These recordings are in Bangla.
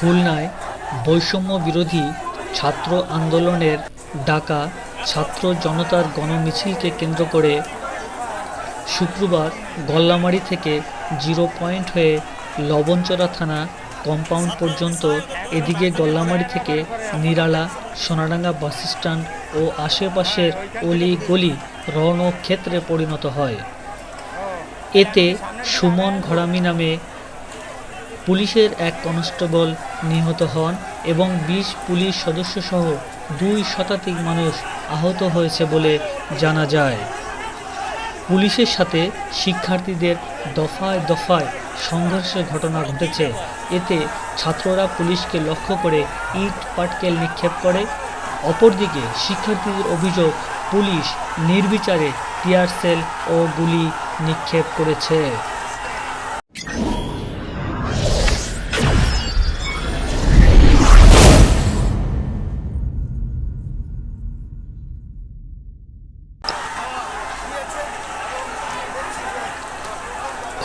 খুলনায় বৈষম্য বিরোধী ছাত্র আন্দোলনের ডাকা ছাত্র জনতার গণমিছিলকে কেন্দ্র করে শুক্রবার গল্লামারি থেকে জিরো পয়েন্ট হয়ে লবণচড়া থানা কম্পাউন্ড পর্যন্ত এদিকে গল্লামারি থেকে নিরালা, সোনাডাঙ্গা বাসস্ট্যান্ড ও আশেপাশের অলি গলি রণক্ষেত্রে পরিণত হয়। এতে সুমন ঘরামি নামে পুলিশের এক কনস্টেবল নিহত হন এবং বিশ পুলিশ সদস্যসহ দুই শতাধিক মানুষ আহত হয়েছে বলে জানা যায়। পুলিশের সাথে শিক্ষার্থীদের দফায় দফায় সংঘর্ষের ঘটনা ঘটেছে। এতে ছাত্ররা পুলিশকে লক্ষ্য করে ইট পাটকেল নিক্ষেপ করে। অপরদিকে শিক্ষার্থীদের অভিযোগ, পুলিশ নির্বিচারে টিয়ার সেল ও গুলি নিক্ষেপ করেছে।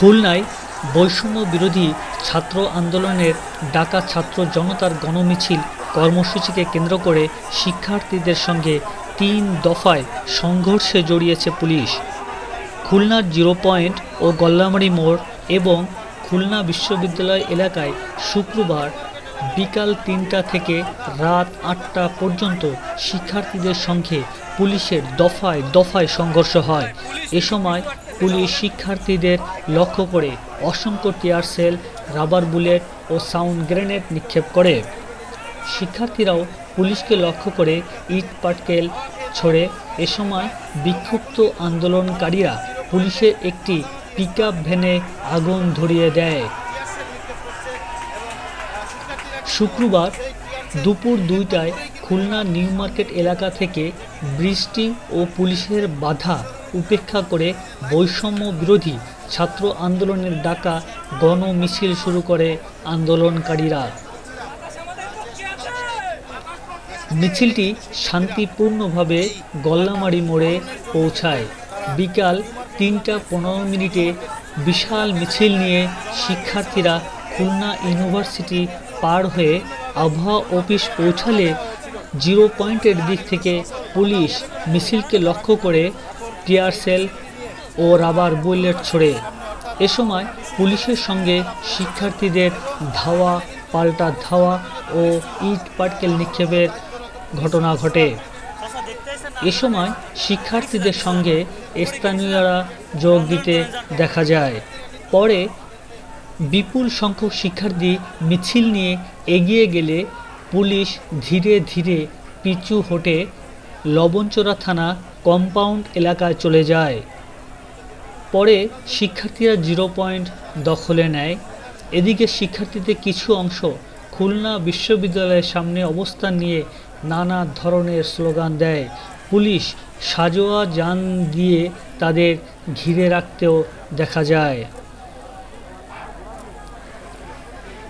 খুলনায় বৈষম্য বিরোধী ছাত্র আন্দোলনের ডাকা ছাত্র জনতার গণমিছিল কর্মসূচিকে কেন্দ্র করে শিক্ষার্থীদের সঙ্গে তিন দফায় সংঘর্ষে জড়িয়েছে পুলিশ। খুলনার জিরো পয়েন্ট ও গল্লামারি মোড় এবং খুলনা বিশ্ববিদ্যালয় এলাকায় শুক্রবার বিকাল তিনটা থেকে রাত আটটা পর্যন্ত শিক্ষার্থীদের সঙ্গে পুলিশের দফায় দফায় সংঘর্ষ হয়। এ সময় পুলিশ শিক্ষার্থীদের লক্ষ্য করে অসংখ্য টিয়ার সেল, রাবার বুলেট ও সাউন্ড গ্রেনেড নিক্ষেপ করে। শিক্ষার্থীরাও পুলিশকে লক্ষ্য করে ইট পাটকেল ছড়ে। এ সময় বিক্ষুব্ধ আন্দোলনকারীরা পুলিশের একটি পিকআপ ভ্যানে আগুন ধরিয়ে দেয়। শুক্রবার দুপুর দুইটায় খুলনা নিউ মার্কেট এলাকা থেকে বৃষ্টি ও পুলিশের বাধা উপেক্ষা করে বৈষম্য বিরোধী ছাত্র আন্দোলনের ডাকা গণমিছিল শুরু করে আন্দোলনকারীরা। মিছিলটি শান্তিপূর্ণভাবে গল্লামারি মোড়ে পৌঁছায়। বিকাল তিনটা পনেরো মিনিটে বিশাল মিছিল নিয়ে শিক্ষার্থীরা খুলনা ইউনিভার্সিটি পার হয়ে আবহাওয়া অফিস পৌঁছালে জিরো পয়েন্টের দিক থেকে পুলিশ মিছিলকে লক্ষ্য করে টিয়ার সেল ও রাবার বুলেট ছোড়ে। এ সময় পুলিশের সঙ্গে শিক্ষার্থীদের ধাওয়া, পাল্টা ধাওয়া ও ইট পাটকেল নিক্ষেপের ঘটনা ঘটে। এ সময় শিক্ষার্থীদের সঙ্গে স্থানীয়রা যোগ দিতে দেখা যায়। পরে বিপুল সংখ্যক শিক্ষার্থী মিছিল নিয়ে এগিয়ে গেলে পুলিশ ধীরে ধীরে পিছু হটে লবণচোরা থানা কম্পাউন্ড এলাকায় চলে যায়। পরে শিক্ষার্থীরা জিরো পয়েন্ট দখলে নেয়। এদিকে শিক্ষার্থীদের কিছু অংশ খুলনা বিশ্ববিদ্যালয়ের সামনে অবস্থান নিয়ে নানা ধরনের স্লোগান দেয়। পুলিশ সাজোয়া যান দিয়ে তাদের ঘিরে রাখতেও দেখা যায়।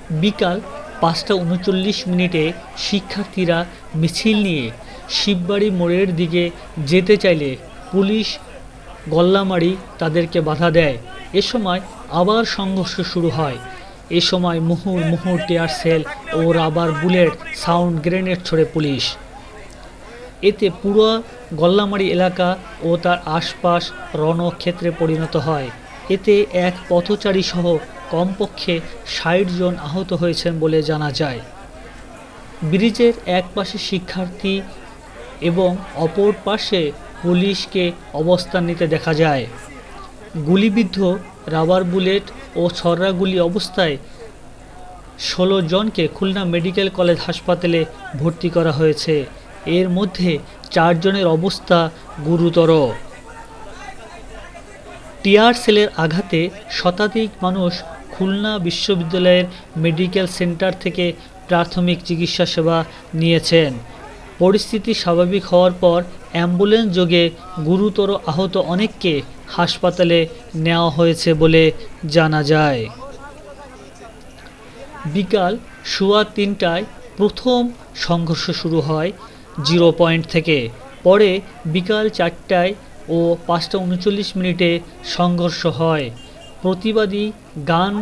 বিকাল পাঁচটা উনচল্লিশ মিনিটে শিক্ষার্থীরা মিছিল নিয়ে শিববাড়ি মোড়ের দিকে যেতে চাইলে পুলিশ গল্লামারি তাদেরকে বাধা দেয়। এ সময় আবার সংঘর্ষ শুরু হয়। এ সময় মুহুর মুহুর টিয়ার সেল ও রাবার বুলেট সাউন্ড গ্রেনেড ছড়ে পুলিশ। এতে পুরো গল্লামারি এলাকা ও তার আশপাশ রণক্ষেত্রে পরিণত হয়। এতে এক পথচারী সহ কমপক্ষে ষাট জন আহত হয়েছেন বলে জানা যায়। ব্রিজের এক পাশে শিক্ষার্থী এবং অপর পাশে পুলিশকে অবস্থান নিতে দেখা যায়। গুলিবিদ্ধ রাবার বুলেট ও ছররাগুলি অবস্থায় ষোলো জনকে খুলনা মেডিকেল কলেজ হাসপাতালে ভর্তি করা হয়েছে। এর মধ্যে চারজনের অবস্থা গুরুতর। টিয়ার সেলের আঘাতে শতাধিক মানুষ খুলনা বিশ্ববিদ্যালয়ের মেডিকেল সেন্টার থেকে প্রাথমিক চিকিৎসা সেবা নিয়েছেন। পরিস্থিতি স্বাভাবিক হওয়ার পর অ্যাম্বুলেন্স যোগে গুরুতর আহত অনেককে হাসপাতালে নেওয়া হয়েছে বলে জানা যায়। বিকাল সোয়া তিনটায় প্রথম সংঘর্ষ শুরু হয় জিরো পয়েন্ট থেকে। পরে বিকাল চারটায় ও পাঁচটা উনচল্লিশ মিনিটে সংঘর্ষ হয়। প্রতিবাদী গান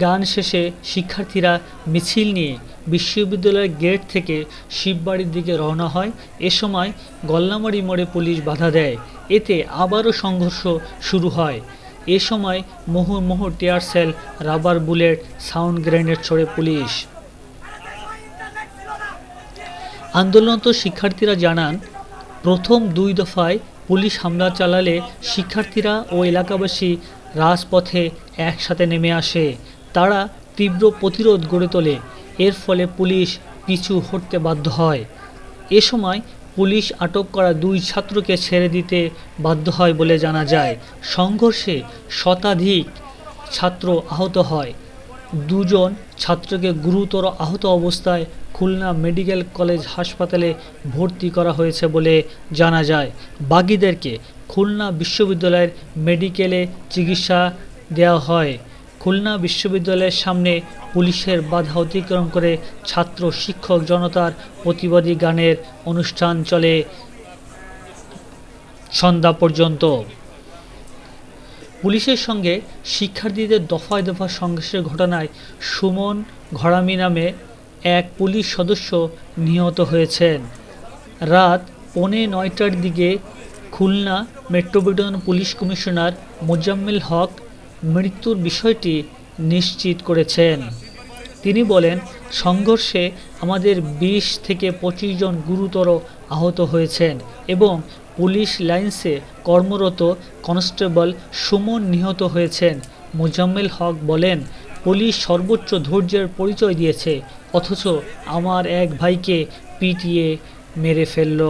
গান শেষে শিক্ষার্থীরা মিছিল নিয়ে বিশ্ববিদ্যালয়ের গেট থেকে শিববাড়ির দিকে রওনা হয়। এ সময় গল্লামারি মোড়ে পুলিশ বাধা দেয়। এতে আবারও সংঘর্ষ শুরু হয়। এ সময় মুহুর্মুহু tear shell, rubber bullet, sound grenade ছোড়ে পুলিশ। আন্দোলনরত শিক্ষার্থীরা জানান, প্রথম দুই দফায় পুলিশ হামলা চালালে শিক্ষার্থীরা ও এলাকাবাসী রাজপথে একসাথে নেমে আসে। তারা তীব্র প্রতিরোধ গড়ে তোলে। এর ফলে পুলিশ পিছু হটতে বাধ্য হয়। এ সময় পুলিশ আটক করা দুই ছাত্রকে ছেড়ে দিতে বাধ্য হয় বলে জানা যায়। সংঘর্ষে শতাধিক ছাত্র আহত হয়। দুজন ছাত্রকে গুরুতর আহত অবস্থায় খুলনা মেডিকেল কলেজ হাসপাতালে ভর্তি করা হয়েছে বলে জানা যায়। বাগীদেরকে খুলনা বিশ্ববিদ্যালয়ের মেডিকেলে চিকিৎসা দেওয়া হয়। খুলনা বিশ্ববিদ্যালয়ের সামনে পুলিশের বাধা অতিক্রম করে ছাত্র, শিক্ষক, জনতার প্রতিবাদী গানের অনুষ্ঠান চলে সন্ধ্যা পর্যন্ত। পুলিশের সঙ্গে শিক্ষার্থীদের দফায় দফা সংঘর্ষের ঘটনায় সুমন ঘরামি নামে এক পুলিশ সদস্য নিহত হয়েছেন। রাত পৌনে নয়টার দিকে Khulna metropolitan police commissioner Mozammel Haque মৃত্যুর বিষয়টি নিশ্চিত করেছেন। তিনি বলেন, সংঘর্ষে আমাদের বিশ থেকে পঁচিশ জন গুরুতর আহত হয়েছেন এবং পুলিশ লাইন্সে কর্মরত কনস্টেবল সুমন নিহত হয়েছেন। মোজাম্মেল হক বলেন, পুলিশ সর্বোচ্চ ধৈর্যের পরিচয় দিয়েছে, অথচ আমার এক ভাইকে পিটিয়ে মেরে ফেলল।